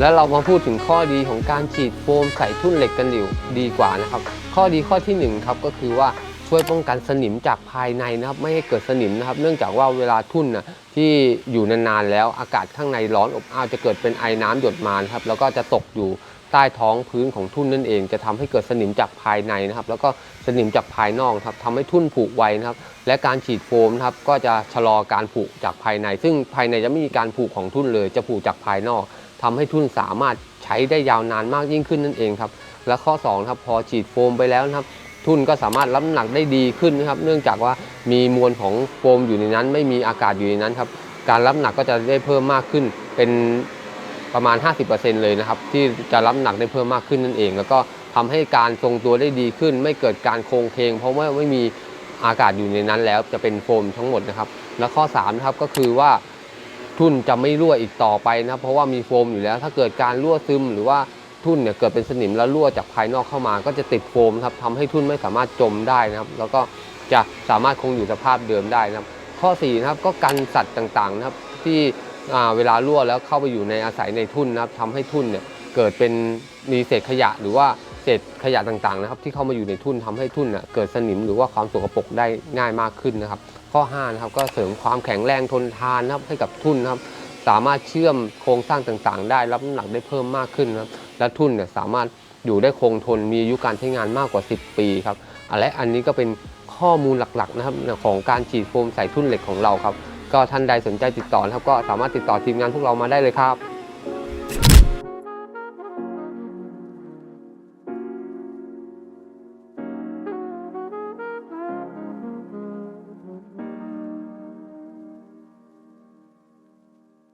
แล้วเรามาพูดถึงข้อดีของการฉีดโฟมใส่ทุ่นเหล็กกันดีดีกว่านะครับ ข้อดีข้อที่หนึ่งครับก็คือว่าช่วยป้องกันสนิมจากภายในนะครับไม่ให้เกิดสนิมนะครับ เนื่องจากว่าเวลาทุ่นนะที่อยู่นานๆแล้วอากาศข้างในร้อนอบอ้าวจะเกิดเป็นไอน้ำหยดมานครับแล้วก็จะตกอยู่ใต้ท้องพื้นของทุ่นนั่นเอง จะทำให้เกิดสนิมจากภายในนะครับ แล้วก็สนิมจากภายนอกครับทำให้ทุ่นผุไวนะครับ และการฉีดโฟมนะครับก็จะชะลอการผุจากภายใน ซึ่งภายในจะไม่มีการผุของทุ่นเลย จะผุจากภายนอก ทำให้ทุ่นสามารถใช้ได้ยาวนานมากยิ่งขึ้นนั่นเองครับ และข้อ2ครับพอฉีดโฟมไปแล้วนะครับทุ่นก็สามารถรับน้ำหนักได้ดีขึ้นนะครับ เนื่องจากว่ามีมวลของโฟมอยู่ในนั้น ไม่มีอากาศอยู่ในนั้นครับ การรับน้ำหนักก็จะได้เพิ่มมากขึ้นเป็นประมาณ 50%เลยนะครับ ที่จะรับน้ำหนักได้เพิ่มมากขึ้นนั่นเอง แล้วก็ทำให้การทรงตัวได้ดีขึ้น ไม่เกิดการโครงเคงเพราะว่าไม่มีอากาศอยู่ในนั้นแล้วจะเป็นโฟมทั้งหมดนะครับ และข้อ3นะครับก็คือว่า ทุ่นจะไม่รั่วอีกต่อไปนะเพราะว่ามีโฟมอยู่แล้ว ถ้าเกิดการรั่วซึมหรือว่าทุ่นเนี่ยเกิดเป็นสนิมแล้วรั่วจากภายนอกเข้ามา ก็จะติดโฟมครับทำให้ทุ่นไม่สามารถจมได้นะครับ แล้วก็จะสามารถคงอยู่สภาพเดิมได้นะครับ ข้อ4นะครับก็กันสัตว์ต่างๆนะครับที่เวลารั่วแล้วเข้าไปอยู่ในอาศัยในทุ่นนะครับทำให้ทุ่นเนี่ยเกิดเป็นมีเศษขยะหรือว่า เศษขยะต่างๆนะครับที่เข้ามาอยู่ในทุ่นทำให้ทุ่นเนี่ยเกิดสนิมหรือว่าความสกปรกได้ง่ายมากขึ้นนะครับ ข้อ5นะครับก็เสริมความแข็งแรงทนทานนะครับให้กับทุ่นนะครับสามารถเชื่อมโครงสร้างต่างๆ ได้รับน้ำหนักได้เพิ่มมากขึ้นนะครับและทุ่นเนี่ยสามารถอยู่ได้คงทนมีอายุการใช้งานมากกว่า 10 ปีครับและอันนี้ก็เป็นข้อมูลหลักๆนะครับของการฉีดโฟมใส่ทุ่นเหล็กของเราครับก็ท่านใดสนใจติดต่อนะครับก็สามารถติดต่อทีมงานพวกเรามาได้เลยครับ